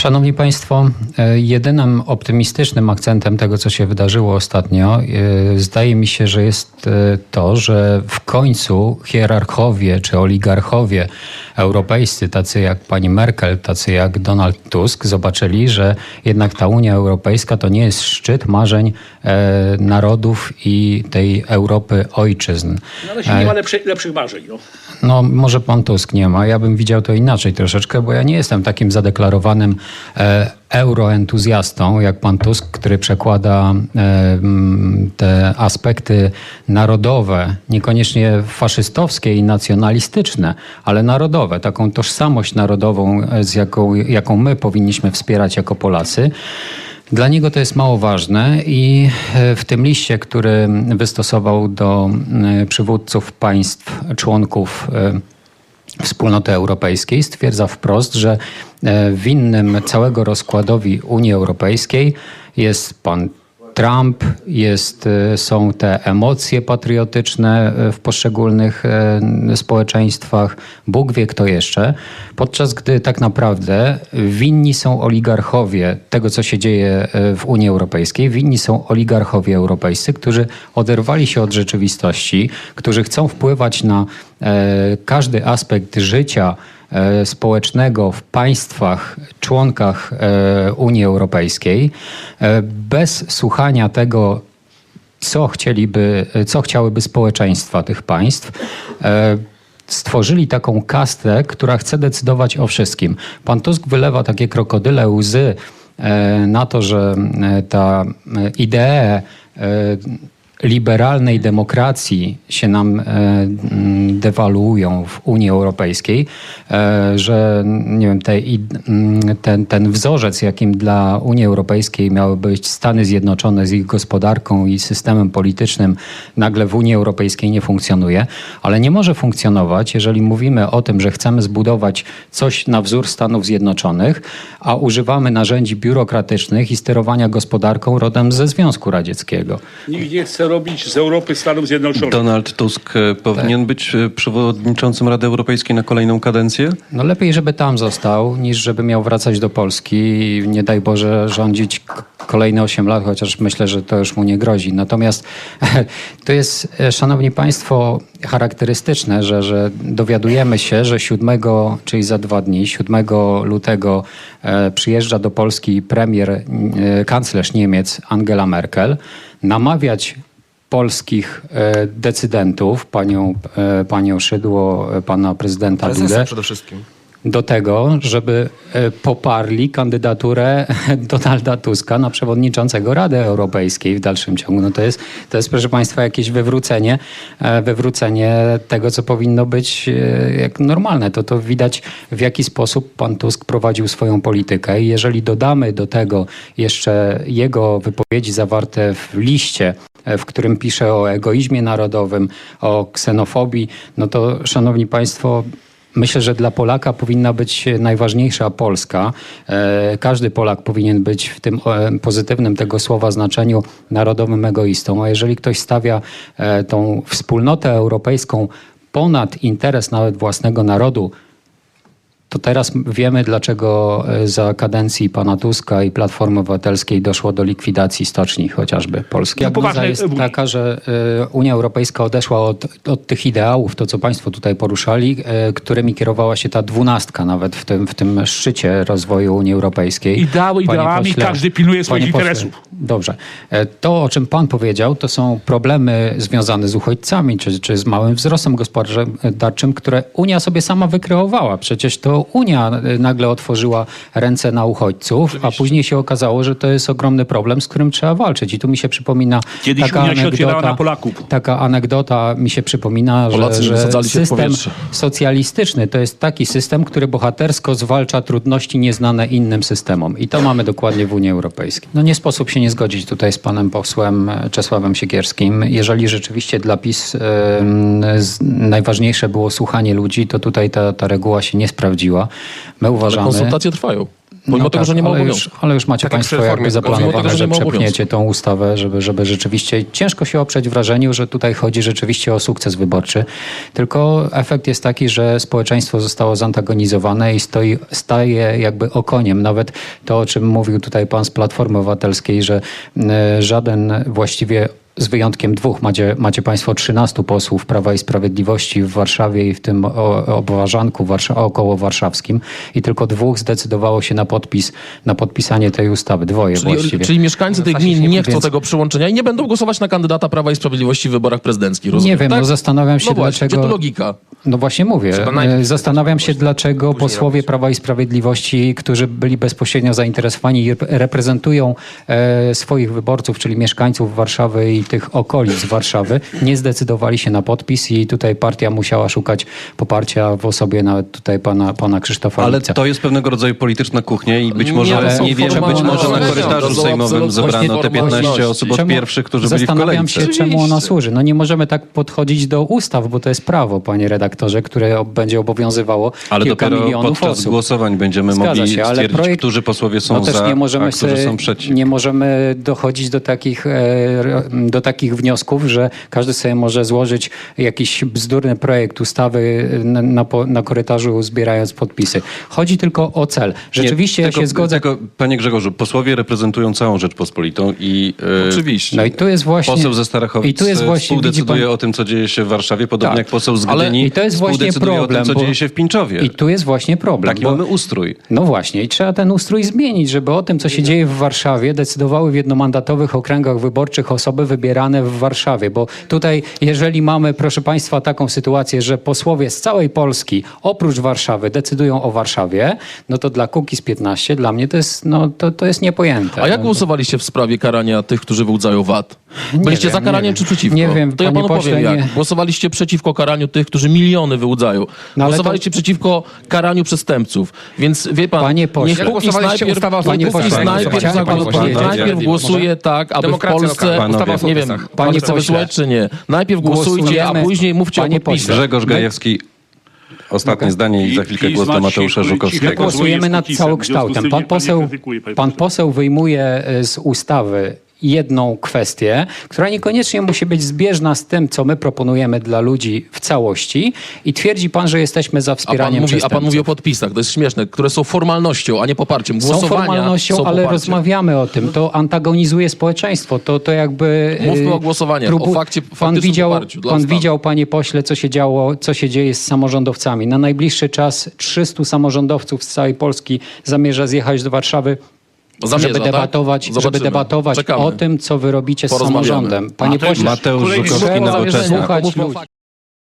Szanowni Państwo, e, jedynym optymistycznym akcentem tego, co się wydarzyło ostatnio, e, zdaje mi się, że jest e, to, że w końcu hierarchowie czy oligarchowie europejscy, tacy jak pani Merkel, tacy jak Donald Tusk, zobaczyli, że jednak ta Unia Europejska to nie jest szczyt marzeń narodów i tej Europy ojczyzn. No, ale się nie ma lepszych, lepszych marzeń. No. No, może pan Tusk nie ma. Ja bym widział to inaczej troszeczkę, bo ja nie jestem takim zadeklarowanym euroentuzjastą jak pan Tusk, który przekłada e, te aspekty narodowe, niekoniecznie faszystowskie i nacjonalistyczne, ale narodowe, taką tożsamość narodową, e, z jaką, jaką my powinniśmy wspierać jako Polacy. Dla niego to jest mało ważne i e, w tym liście, który wystosował do e, przywódców państw, członków e, Wspólnoty Europejskiej, stwierdza wprost, że e, winnym całego rozkładowi Unii Europejskiej jest pan Trump, jest, e, są te emocje patriotyczne e, w poszczególnych e, społeczeństwach, Bóg wie kto jeszcze, podczas gdy tak naprawdę winni są oligarchowie tego, co się dzieje w Unii Europejskiej, winni są oligarchowie europejscy, którzy oderwali się od rzeczywistości, którzy chcą wpływać na każdy aspekt życia społecznego w państwach, członkach e, Unii Europejskiej, e, bez słuchania tego, co chcieliby, co chciałyby społeczeństwa tych państw. E, Stworzyli taką kastę, która chce decydować o wszystkim. Pan Tusk wylewa takie krokodyle łzy e, na to, że e, ta e, idea e, liberalnej demokracji się nam e, mm, dewaluują w Unii Europejskiej, e, że nie wiem, te, mm, ten, ten wzorzec, jakim dla Unii Europejskiej miały być Stany Zjednoczone z ich gospodarką i systemem politycznym, nagle w Unii Europejskiej nie funkcjonuje, ale nie może funkcjonować, jeżeli mówimy o tym, że chcemy zbudować coś na wzór Stanów Zjednoczonych, a używamy narzędzi biurokratycznych i sterowania gospodarką rodem ze Związku Radzieckiego. Nikt nie chce robić z Europy Stanów Zjednoczonych. Donald Tusk e, powinien być e, przewodniczącym Rady Europejskiej na kolejną kadencję? No lepiej, żeby tam został, niż żeby miał wracać do Polski i nie daj Boże rządzić kolejne 8 lat, chociaż myślę, że to już mu nie grozi. Natomiast to jest, e, szanowni państwo, charakterystyczne, że, że dowiadujemy się, że 7, czyli za dwa dni, 7 lutego e, przyjeżdża do Polski premier, e, kanclerz Niemiec Angela Merkel, namawiać polskich e, decydentów, panią, e, panią Szydło, e, pana prezydenta Dudę, Prezesa przede wszystkim. Do tego, żeby e, poparli kandydaturę Donalda Tuska na przewodniczącego Rady Europejskiej w dalszym ciągu. No to jest, to jest proszę Państwa, jakieś wywrócenie, e, wywrócenie tego, co powinno być e, jak normalne. To, to widać, w jaki sposób pan Tusk prowadził swoją politykę. I jeżeli dodamy do tego jeszcze jego wypowiedzi zawarte w liście, w którym pisze o egoizmie narodowym, o ksenofobii, no to szanowni Państwo, Myślę, że dla Polaka powinna być najważniejsza Polska. E, Każdy Polak powinien być w tym e, pozytywnym tego słowa znaczeniu narodowym egoistą. A jeżeli ktoś stawia e, tą wspólnotę europejską ponad interes nawet własnego narodu, to teraz wiemy, dlaczego e, za kadencji pana Tuska i Platformy Obywatelskiej doszło do likwidacji stoczni chociażby polskiej. No, Diagnoza jest taka, że e, Unia Europejska odeszła od, od tych ideałów, to co państwo tutaj poruszali, e, którymi kierowała się ta dwunastka nawet w tym, w tym szczycie rozwoju Unii Europejskiej. Ideały ideałami, każdy pilnuje swoich pośle, interesów. Dobrze. To, o czym pan powiedział, to są problemy związane z uchodźcami, czy, czy z małym wzrostem gospodarczym, które Unia sobie sama wykreowała. Przecież to Unia e, nagle otworzyła ręce na uchodźców, a później się okazało, że to jest ogromny problem, z którym trzeba walczyć. I tu mi się przypomina Kiedyś taka Unia anegdota, na Polaków. Taka anegdota mi się przypomina, Polacy, że, że system socjalistyczny to jest taki system, który bohatersko zwalcza trudności nieznane innym systemom. I to mamy dokładnie w Unii Europejskiej. No nie sposób się nie zgodzić tutaj z panem posłem Czesławem Siekierskim. Jeżeli rzeczywiście dla PiS z- najważniejsze było słuchanie ludzi, to tutaj ta, ta reguła się nie sprawdziła. My Ale uważamy... konsultacje trwają. Pomimo tego, że nie ma ale już, ale już macie Tak Państwo jakby zaplanowane, tego, że że przepchniecie tą ustawę, żeby, żeby rzeczywiście ciężko się oprzeć wrażeniu, że tutaj chodzi rzeczywiście o sukces wyborczy. Tylko efekt jest taki, że społeczeństwo zostało zantagonizowane i stoi, staje jakby okoniem. Nawet to, o czym mówił tutaj pan z Platformy Obywatelskiej, że e, żaden właściwie z wyjątkiem dwóch macie, macie Państwo 13 posłów Prawa i Sprawiedliwości w Warszawie i w tym o- obwarzanku warsza, około warszawskim i tylko dwóch zdecydowało się na podpis, na podpisanie tej ustawy. Dwoje Czyli, właściwie. czyli mieszkańcy tych gmin nie chcą Więc- tego przyłączenia i nie będą głosować na kandydata Prawa i Sprawiedliwości w wyborach prezydenckich. Rozumiem, Nie wiem, tak? no zastanawiam się no właśnie, dlaczego... Gdzie tu logika? No właśnie mówię. E, Zastanawiam się, dlaczego posłowie. Prawa i Sprawiedliwości, którzy byli bezpośrednio zainteresowani i rep- reprezentują e, swoich wyborców, czyli mieszkańców Warszawy i tych okolic Warszawy, nie zdecydowali się na podpis i tutaj partia musiała szukać poparcia w osobie nawet tutaj pana, pana Krzysztofa Ale Lica. to jest pewnego rodzaju polityczna kuchnia i być może, ale nie wiem, być może na korytarzu sejmowym zebrano te 15 formalności. osób od Czemu- pierwszych, którzy byli w Zastanawiam kolejce. się, czemu ona służy. No nie możemy tak podchodzić do ustaw, bo to jest prawo, panie redaktorze, które będzie obowiązywało Ale kilka dopiero milionów podczas osób. głosowań będziemy Zgadza mogli się, ale stwierdzić, projekt- którzy posłowie są no też za, nie możemy a którzy są przeciw. Nie możemy dochodzić do takich, e, do takich wniosków, że każdy sobie może złożyć jakiś bzdurny projekt ustawy na, na, na korytarzu zbierając podpisy. Chodzi tylko o cel. Rzeczywiście Nie, ja tylko, się zgodzę. Tylko, panie Grzegorzu, posłowie reprezentują całą Rzeczpospolitą i e, Oczywiście. No i tu jest właśnie... poseł ze Starachowic I tu jest właśnie, widzi współdecyduje pan, o tym, co dzieje się w Warszawie, podobnie Tak. jak poseł z Ale- Gdyni I to jest właśnie współdecyduje problem, o tym, co bo- dzieje się w Pińczowie. I tu jest właśnie problem. Taki bo- mamy ustrój. No właśnie, i trzeba ten ustrój zmienić, żeby o tym, co się dzieje w Warszawie, decydowały w jednomandatowych okręgach wyborczych osoby wybierane w Warszawie. Bo tutaj, jeżeli mamy, proszę Państwa, taką sytuację, że posłowie z całej Polski, oprócz Warszawy, decydują o Warszawie, no to dla Kukiz 15, dla mnie to jest, no, to, to jest niepojęte. A jak głosowaliście w sprawie karania tych, którzy wyłudzają VAT? Byliście wiem, za nie karaniem czy przeciwko? Nie wiem, To ja panu pośle, powiem jak. nie- Głosowaliście przeciwko karaniu tych, którzy miliony wyłudzają. No ale Głosowaliście przeciwko karaniu przestępców. Więc wie pan, Panie pośle. niech Jak Kukiz głosowaliście najpierw, ustawa o Panie Kukiz jak najpierw, jak panu Panie powiedzieć, pośle. najpierw głosuje tak, aby w Demokracja Polsce... lokalna, ustawa o Nie wiem, Panie chce wysłuchać czy nie. Najpierw głosujcie, a Głosujemy- później mówcie Panie o podpisach. pośle. Grzegorz Gajewski, ostatnie zdanie i za chwilkę głos do Mateusza Żukowskiego. Głosujemy nad całokształtem. Pan poseł, pan poseł wyjmuje e, z ustawy jedną kwestię, która niekoniecznie musi być zbieżna z tym, co my proponujemy dla ludzi w całości i twierdzi pan, że jesteśmy za A pan, wspieraniem mówi, a pan przestępców. mówi o podpisach, to jest śmieszne, które są formalnością, a nie poparciem. Są Głosowania formalnością, są ale poparciem. rozmawiamy o tym. To antagonizuje społeczeństwo. To, to jakby... Mówmy y, o głosowaniach, o fakcie- pan widział, poparciu pan widział, panie pośle, co się działo, co się dzieje z samorządowcami. Na najbliższy czas 300 samorządowców z całej Polski zamierza zjechać do Warszawy Zamierza, żeby tak? debatować, żeby Zobaczymy. debatować Czekamy. o tym, co wy robicie z samorządem. Panie pośle, Mateusz Żukowski, Nowoczesna. słuchać ludzi.